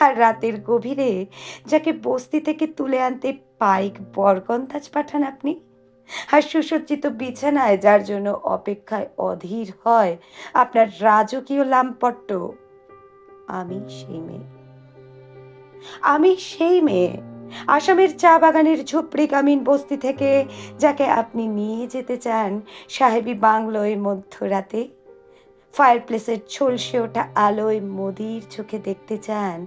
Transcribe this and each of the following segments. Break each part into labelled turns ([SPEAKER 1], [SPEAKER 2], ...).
[SPEAKER 1] আর রাতের গভীরে যাকে বস্তি থেকে তুলে আনতে পাইক বরগন্দাজ পাঠান আপনি? আর সুসজ্জিত বিছানায় যার জন্য অপেক্ষায় অধীর হয় আপনার রাজকীয় লাম্পট্ট আমি সেই মেয়ে। আমি সেই মেয়ে, আসামের চা বাগানের ঝুপড়ি কামিন বস্তি থেকে যাকে আপনি নিয়ে যেতে চান সাহেবী বাংলোয় মধ্যরাতে। ফায়ার প্লেসের ঝলসে ওঠা আলোয় মোদির চোখে দেখতে চান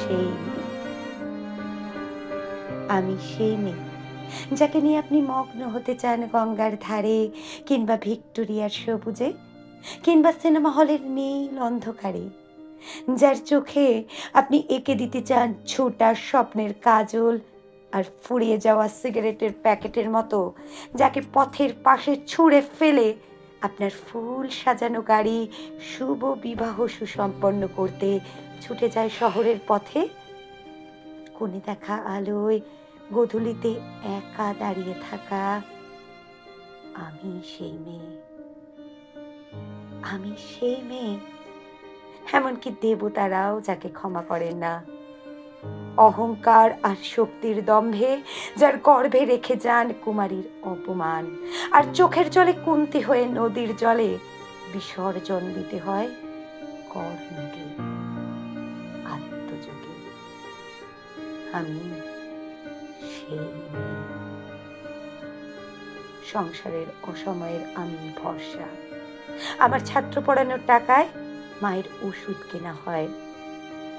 [SPEAKER 1] সেই আমি সেই মেয়ে, যাকে নিয়ে আপনি মগ্ন হতে চান গঙ্গার ধারে, কিংবা ভিক্টোরিয়ার সবুজে, কিংবা সিনেমা হলের নীল অন্ধকারে, যার চোখে আপনি এঁকে দিতে চান ছোটা স্বপ্নের কাজল আর ফুরিয়ে যাওয়া সিগারেটের প্যাকেটের মতো, যাকে পথের পাশে ছুঁড়ে ফেলে আপনার ফুল সাজানো গাড়ি শুভ বিবাহ সুসম্পন্ন করতে ছুটে যায় শহরের পথে। কোণে দেখা আলোয় গধূলিতে একা দাঁড়িয়ে থাকা আমি সেই মেয়ে। আমি সেই মেয়ে। এমনকি দেবতারাও যাকে ক্ষমা করেন না। অহংকার আর শক্তির দম্ভে যার গর্ভে রেখে যান কুমারীর অপমান। আর চোখের জলে কুন্তি হয়ে নদীর জলে বিসর্জন দিতে হয় কর্ণকে, আত্মযোগে। আমি সেই সংসারের অসময়ের আমি ভরসা। আমার ছাত্র পড়ানোর টাকায় মায়ের ওষুধ কেনা হয়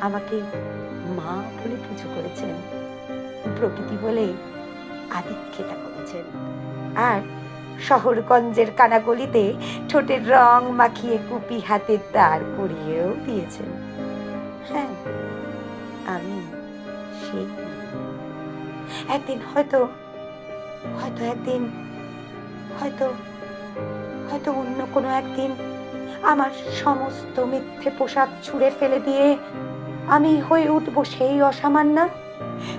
[SPEAKER 1] আমাকে মা বলে পুজো করেছেন, প্রকৃতি বলে আদিক্ষেতা করেছেন। আর শহরগঞ্জের কানাগলিতে ঠোঁটের রং মাখিয়ে কুপি হাতে দাঁড় করিয়েও দিয়েছেন। হ্যাঁ আমি সেই একদিন হয়তো হয়তো একদিন, হয়তো হয়তো অন্য কোনো একদিন আমার সমস্ত মিথ্যে পোশাক ছুঁড়ে ফেলে দিয়ে আমি হয়ে উঠবো সেই অসামান্য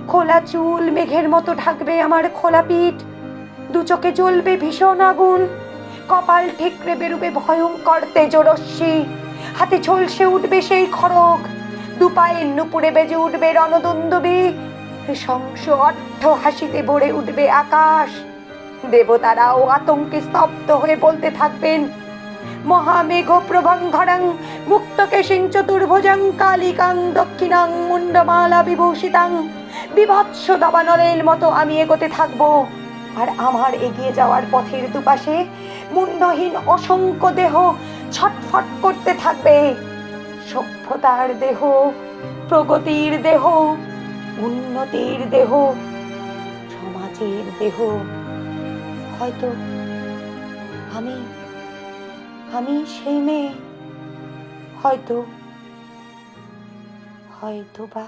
[SPEAKER 1] খোলা চুল মেঘের মতো ঢাকবে আমার খোলা পিঠ। দু চোখে জ্বলবে ভীষণ আগুন। কপাল ঠেকরে বেরুবে ভয়ঙ্কর তেজরশ্মি। হাতে ঝলসে উঠবে সেই খড়গ। দু পায়ের নুপুরে বেজে উঠবে রণদুন্দুবি। নৃশংস অর্থ হাসিতে ভরে উঠবে আকাশ। দেবতারাও আতঙ্কে স্তব্ধ হয়ে বলতে থাকবেন মহামেঘ প্রভঙ্ঘরং মুক্তকেশিং চতুর্ভুজং কালিকাং দক্ষিণাং মুন্ডমালা বিভূষিতাং। বিভৎস দাবানলের মতো আমি এগোতে থাকব। আর আমার এগিয়ে যাওয়ার পথের দুপাশে মুন্ডহীন অসংখ্য দেহ ছটফট করতে থাকবে। সভ্যতার দেহ, প্রগতির দেহ, উন্নতির দেহ, সমাজের দেহ। হয়তো আমি আমি সেই মেয়ে। হয়তো হয়তো বা